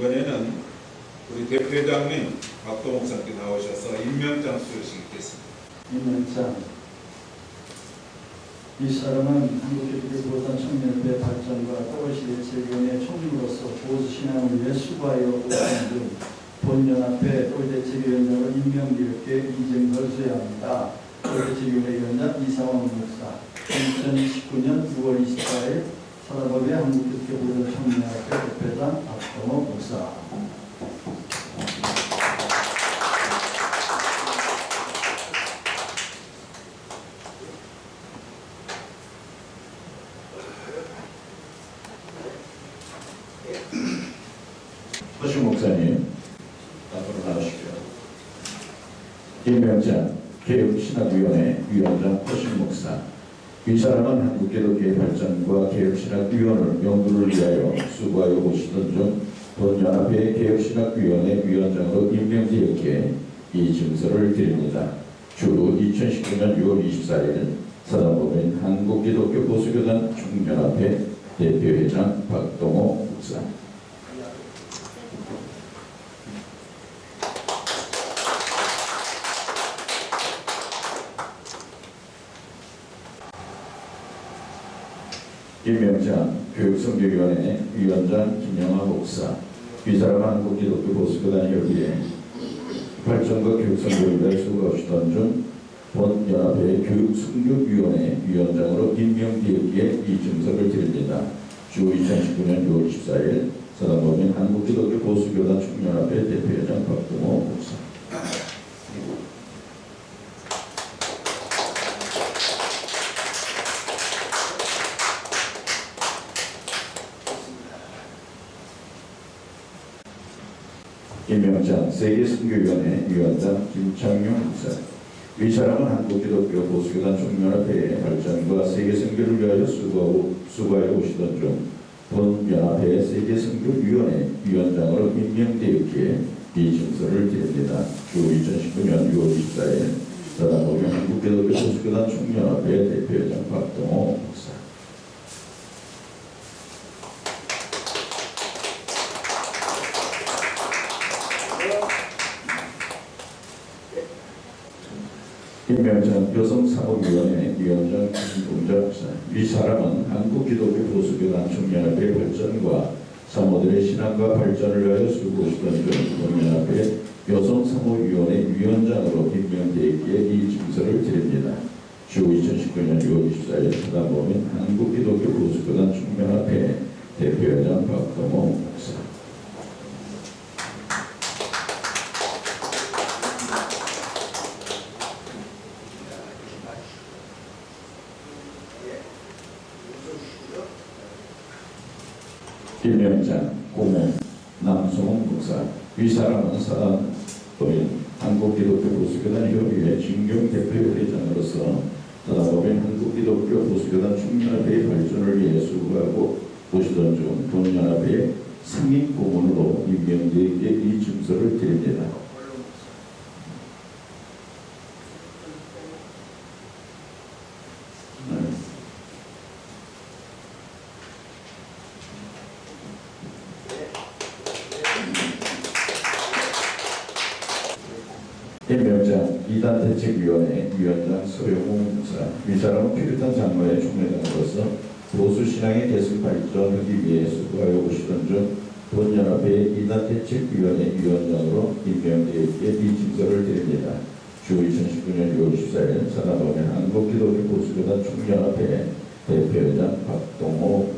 이번에는 우리 대표회장님 목사님께 나오셔서 임명장 수여식 있겠습니다. 임명장 이 사람은 한국교회 보단 청년의 발전과 서울시의 재위원회 총무로서 보수신앙을 위해 수고하여 오신 중 본연합회 똘대체위원장으로 임명되었기에 이정걸 수여합니다. 똘대체위원회 위원장 이상원 목사 2019년 6월 24일 사단법의 한국교회 보단 청년합회 대표장 박동호 목사 허신 목사님 앞으로 나오시고요. 임명장 개혁신학위원회 위원장 허신 목사 이 사람은 한국기독교의 발전과 개혁신학위원을 연구를 위하여 수고하여 오시던 중 본연합회 개혁신학위원회 위원장으로 임명되었기에 이 증서를 드립니다. 주 2019년 6월 24일 사단법인 한국기독교 보수교단 총연합회 대표회장 박동호 목사 임명장 교육성교위원회 위원장 김영하 목사 이 사람은 한국기독교 보수교단 협의회 발전과 교육성교위에 수고하시던 중 본연합회 교육성교위원회 위원장으로 임명되었기에 이 증서를 드립니다. 주 2019년 6월 14일 사단법인 한국기독교 보수교단 총연합회 대표회장 박동호 목사 임명장 세계선교위원회 위원장 김창용 목사 이 사람은 한국기독교 보수교단 총연합회의 발전과 세계선교를 위하여 수고하고, 수고하여 오시던 중 본연합회 세계선교위원회 위원장으로 임명되었기에 이 증서를 드립니다. 주 2019년 6월 24일 사단법인 한국기독교 보수교단 총연합회 대표회장 박동호 목사 임명장 여성사업위원회 위원장 김동자 목사 이 사람은 한국기독교 보수교단 총연합회 발전과 사모들의 신앙과 발전을 위하여 수고하시던 중 본연합회 여성사모위원회 위원장으로 임명되었기에 이 증서를 드립니다. 주 2019년 6월 24일 사단법인 한국기독교 보수교단 총연합회 대표회장 박동호 목사 김명장, 고모, 남성훈 목사 이 사람은 사단법인 한국기독교 보수교단 협의회 진경 대표회장으로서 사단법인 한국기독교 보수교단 총연합회의 발전을 위해 수고하고 오시던 중 본연합회의 상임 고문으로 임명되기에 이 증서를 드립니다. 네. 임명장 이단대책위원회 위원장 서영웅 목사 이 사람은 필리핀 장로의 총회장으로서 보수 신앙의 계속 발전하기 위해 수고하여 오시던 중 본연합회 이단대책위원회 위원장으로 임명되었기에 이 증서를 드립니다. 주 2019년 6월 14일 사단법인 한국기독교 보수교단 총연합회 대표회장 박동호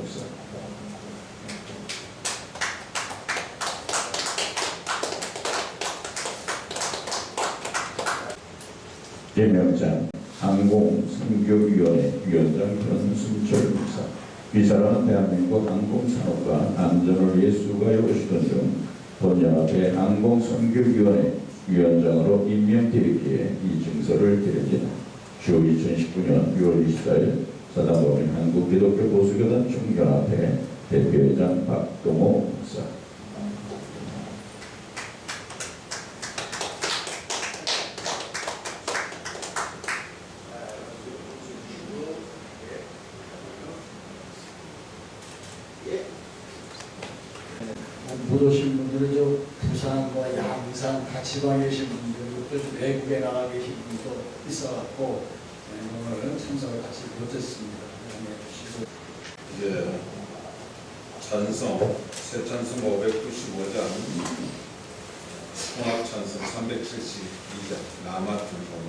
임명장 항공선교위원회 위원장 현순철 목사 이 사람은 대한민국 항공산업과 안전을 위해 수고하여 오시던 중 본연합회 항공선교위원회 위원장으로 임명되었기에 이 증서를 드립니다. 주 2019년 6월 24일 사단법인 한국기독교 보수교단 총연합회 대표회장 박동호 목사 문 못 오신 분들, 저 부산과 양산 같이 가 계신 분들, 또 외국에 나가 계신 분도 있어갖고 네, 오늘 참석을 같이 못했습니다. 양해해 주시고. 이제 찬성 새 찬성 595장 통합 찬성 372장 남아 준성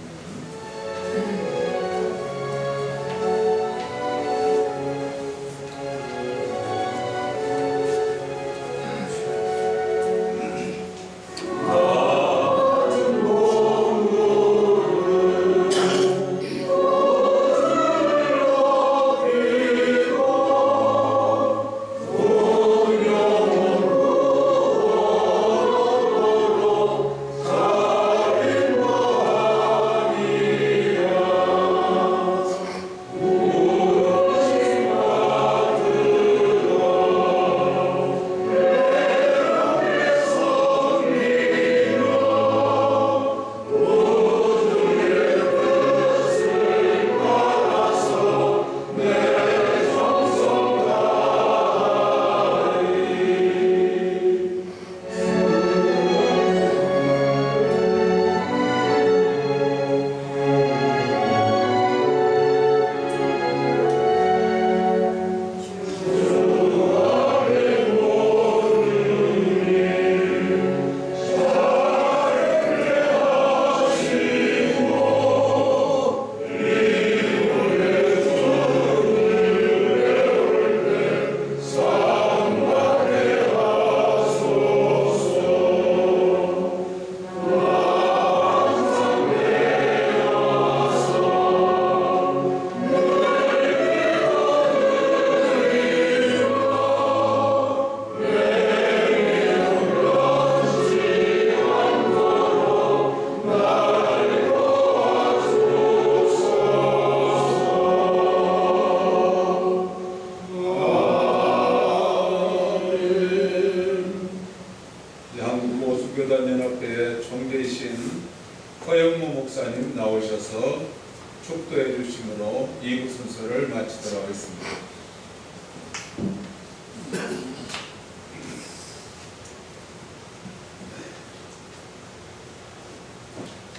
축도해 주심으로 이부 순서를 마치도록 하겠습니다.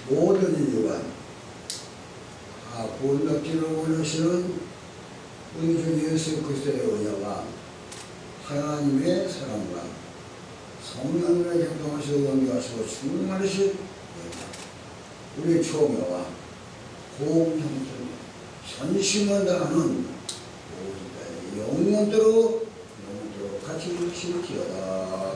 모든 인류가 다 본받기를 원하시는 우리 주 예수 그리스도의 은혜와 하나님의 사랑과 성령의 행동하시고 연구하시고 충만하신 우리 총회와 고평등 선심한다는 영원토록 영원토록 같이 일으키기다